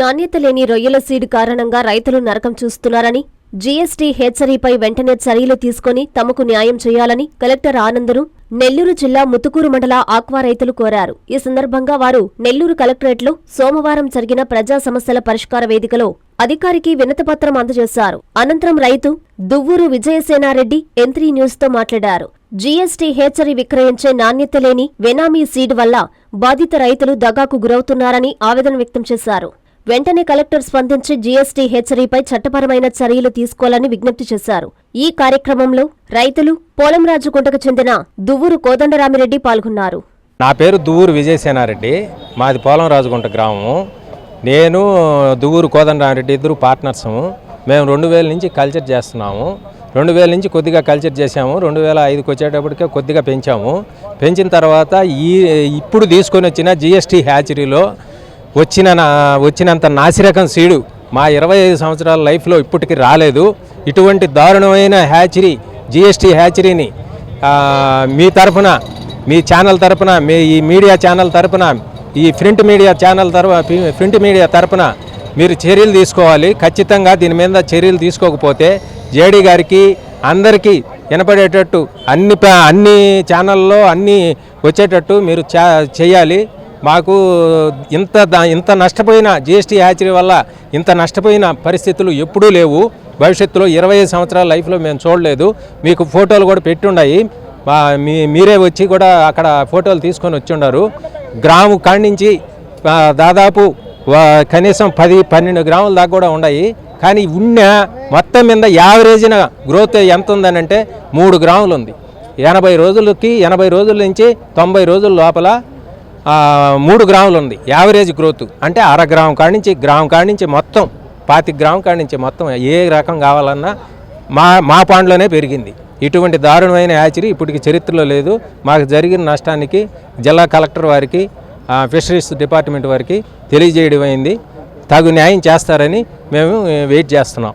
నాణ్యత లేని రొయ్యల సీడ్ కారణంగా రైతులు నరకం చూస్తున్నారని జీఎస్టీ హెచ్చరిపై వెంటనే చర్యలు తీసుకొని తమకు న్యాయం చేయాలని కలెక్టర్ ఆనందను నెల్లూరు జిల్లా ముతుకూరు మండల ఆక్వా రైతులు కోరారు. ఈ సందర్భంగా వారు నెల్లూరు కలెక్టరేట్లో సోమవారం జరిగిన ప్రజా సమస్యల పరిష్కార వేదికలో అధికారికి వినతిపత్రం అందజేశారు. అనంతరం రైతు దువ్వూరు విజయసేనారెడ్డి ఎంత్రీ న్యూస్తో మాట్లాడారు. జీఎస్టీ హెచ్చరి విక్రయించే నాణ్యత లేని వెనామీ సీడ్ వల్ల బాధిత రైతులు దగాకు గురవుతున్నారని ఆవేదన వ్యక్తం చేశారు. వెంటనే కలెక్టర్ స్పందించి జీఎస్టీ హెచ్చరిపై చట్టపరమైన చర్యలు తీసుకోవాలని విజ్ఞప్తి చేశారు. ఈ కార్యక్రమంలో రైతులు పోలంరాజుకుంటకు చెందిన దువ్వూరు కోదండరామిరెడ్డి పాల్గొన్నారు. నా పేరు దువ్వూరు విజయసేనారెడ్డి మాది పోలంరాజుగుంట గ్రామము. నేను దువ్వూరు కోదండరామిరెడ్డి ఇద్దరు పార్ట్నర్సము మేము రెండు వేల నుంచి కల్చర్ చేస్తున్నాము. రెండు వేల నుంచి కొద్దిగా కల్చర్ చేసాము రెండు వేల ఐదుకి వచ్చేటప్పటికే కొద్దిగా పెంచాము. పెంచిన తర్వాత ఈ ఇప్పుడు తీసుకొని వచ్చిన జిఎస్టీ హ్యాచరీలో వచ్చిన నా- వచ్చినంత నాసిరకం సీడు మా ఇరవై ఐదు సంవత్సరాల లైఫ్లో ఇప్పటికి రాలేదు. ఇటువంటి దారుణమైన హ్యాచరీ జిఎస్టీ హ్యాచరీని మీ తరఫున మీ ఛానల్ తరఫున మీ ఈ మీడియా ఛానల్ తరఫున ఈ ప్రింట్ మీడియా ఛానల్ తరఫు ప్రింట్ మీడియా తరపున మీరు చర్యలు తీసుకోవాలి. ఖచ్చితంగా దీని మీద చర్యలు తీసుకోకపోతే జేడీ గారికి అందరికీ వినపడేటట్టు అన్ని అన్ని ఛానల్లో అన్నీ వచ్చేటట్టు మీరు చా చేయాలి. మాకు ఇంత దా- ఇంత నష్టపోయిన జిఎస్టీ హ్యాచరీ వల్ల ఇంత నష్టపోయిన పరిస్థితులు ఎప్పుడూ లేవు. భవిష్యత్తులో ఇరవై సంవత్సరాల లైఫ్లో మేము చూడలేదు. మీకు ఫోటోలు కూడా పెట్టుండాయి. మా మీ మీరే వచ్చి కూడా అక్కడ ఫోటోలు తీసుకొని వచ్చి ఉన్నారు గ్రాము కాడి నుంచి దాదాపు కనీసం పది పన్నెండు గ్రాముల దాకా కూడా ఉన్నాయి కానీ ఉన్న మొత్తం మీద యావరేజ్న గ్రోత్ ఎంత ఉందనంటే మూడు గ్రాములు ఉంది. ఎనభై రోజులకి ఎనభై రోజుల నుంచి తొంభై రోజుల లోపల మూడు గ్రాములు ఉంది. Average growth. అంటే అర గ్రామం కాడి నుంచి గ్రామం కాడి నుంచి మొత్తం పాతి గ్రామం కాడి నుంచి మొత్తం ఏ రకం కావాలన్నా మా మా పాండ్లోనే పెరిగింది. ఇటువంటి దారుణమైన హ్యాచరీ ఇప్పటికి చరిత్రలో లేదు. మాకు జరిగిన నష్టానికి జిల్లా కలెక్టర్ వారికి ఫిషరీస్ డిపార్ట్మెంట్ వారికి తెలియజేయడం అయింది తగు న్యాయం చేస్తారని మేము వెయిట్ చేస్తున్నాం.